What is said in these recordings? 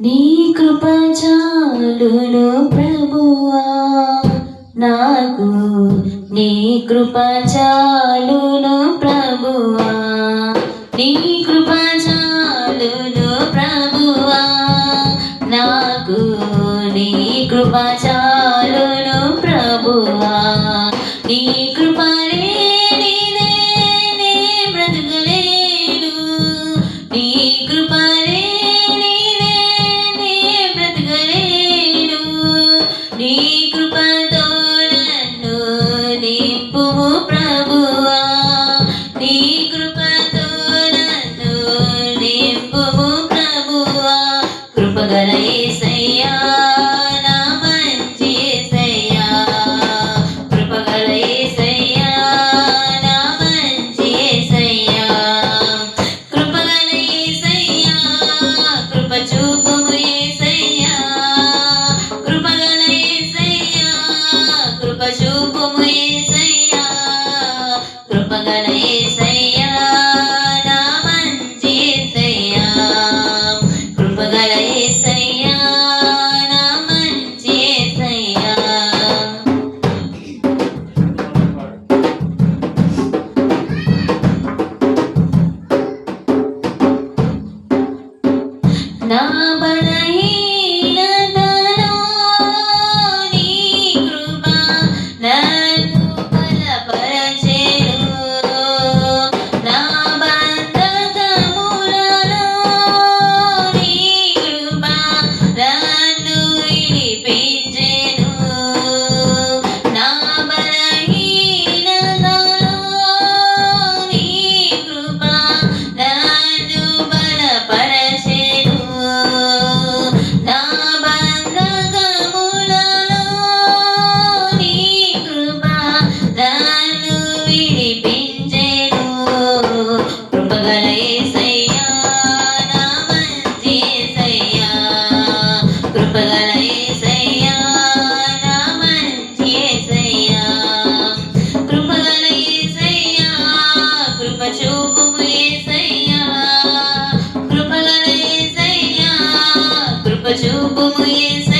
నీ కృప చాలును ప్రభువా. నాకు నీ కృప చాలును ప్రభువా. నీ కృప చాలును ప్రభువా. నాకు నీ కృప な。Please.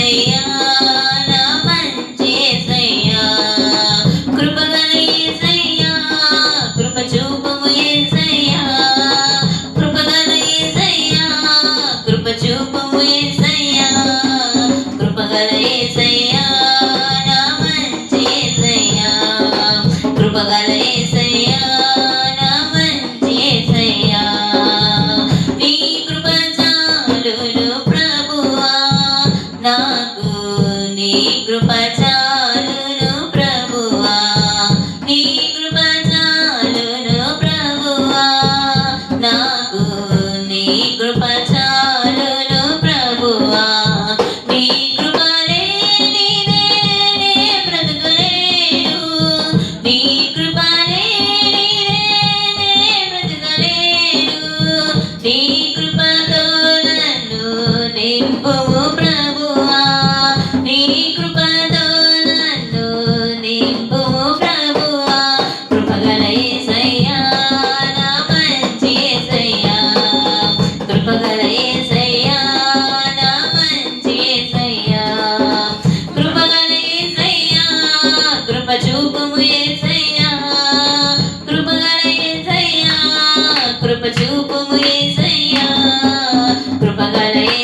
மகளே.